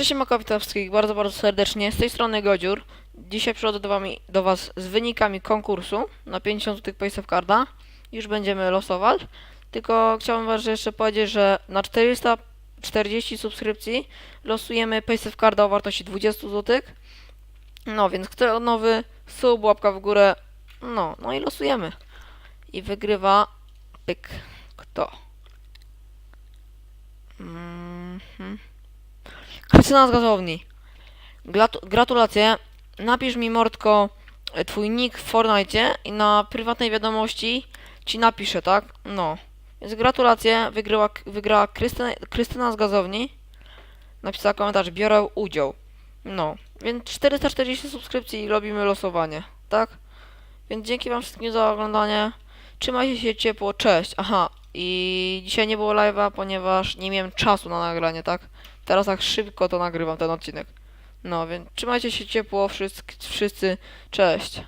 Cześć Maka, witam bardzo, bardzo serdecznie. Z tej strony Godziur. Dzisiaj przychodzę do, wami, do Was z wynikami konkursu na 50 zł Paysafe Carda. Już będziemy losować. Tylko chciałbym Was jeszcze powiedzieć, że na 440 subskrypcji losujemy Paysafe Carda o wartości 20 zł. No więc kto nowy, sub, łapka w górę. No, no i losujemy. I wygrywa pyk. Kto? Mhm. Krystyna z gazowni. Gratulacje. Napisz mi mordko twój nick w Fortnite i na prywatnej wiadomości ci napiszę, tak? No. Więc gratulacje. Wygryła, wygrała Krystyna, Krystyna z gazowni. Napisała komentarz, biorę udział. No. Więc 440 subskrypcji i robimy losowanie, tak? Więc dzięki wam wszystkim za oglądanie. Trzymajcie się ciepło, cześć. Aha, i dzisiaj nie było live'a, ponieważ nie miałem czasu na nagranie, tak? Teraz tak szybko to nagrywam ten odcinek. No, więc trzymajcie się ciepło wszyscy, wszyscy. Cześć.